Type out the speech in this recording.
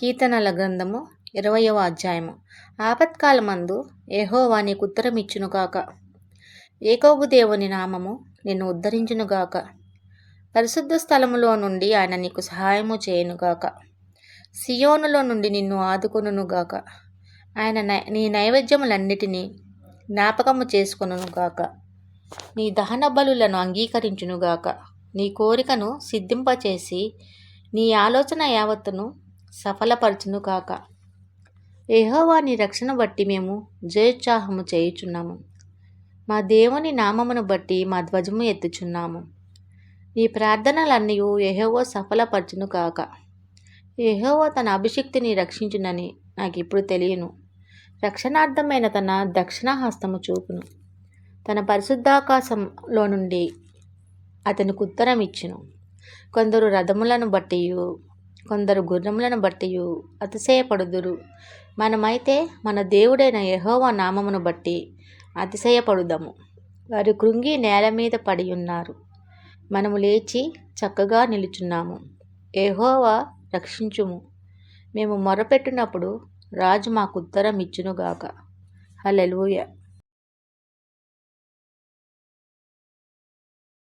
కీర్తనల గ్రంథము ఇరవయవ అధ్యాయము. ఆపత్కాలమందు ఏహోవా నీకు ఉత్తరమిచ్చునుగాక ఏకోబు దేవుని నామము నిన్ను ఉద్ధరించునుగాక. పరిశుద్ధ స్థలములో నుండి ఆయన నీకు సహాయము చేయునుగాక. సియోనులో నుండి నిన్ను ఆదుకొనుగాక ఆయన నీ నైవేద్యములన్నిటినీ జ్ఞాపకము చేసుకొనుగాక నీ దహన బలులను అంగీకరించునుగాక. నీ కోరికను సిద్ధింపచేసి నీ ఆలోచన యావత్తును సఫలపరచును కాక. యహోవాని రక్షణ బట్టి మేము జయోత్సాహము చేయుచున్నాము. మా దేవుని నామమును బట్టి మా ధ్వజము ఎత్తుచున్నాము. నీ ప్రార్థనలన్నీ యహోవో సఫలపరచును కాక. యహోవో తన అభిషక్తిని రక్షించునని నాకు ఇప్పుడు తెలియను. రక్షణార్థమైన తన దక్షిణ హస్తము చూపును. తన పరిశుద్ధాకాశంలో నుండి అతనికి ఉత్తరం ఇచ్చును కొందరు రథములను బట్టి కొందరు గుర్రములను బట్టి అతిశయపడుదురు. మనమైతే మన దేవుడైన యహోవా నామమును బట్టి అతిశయపడుదాము. వారు కృంగి నేల మీద పడి ఉన్నారు మనము లేచి చక్కగా నిలుచున్నాము. ఏహోవా రక్షించుము. మేము మొరపెట్టినప్పుడు రాజు మాకు ఉత్తరం ఇచ్చునుగాక హలెలుయ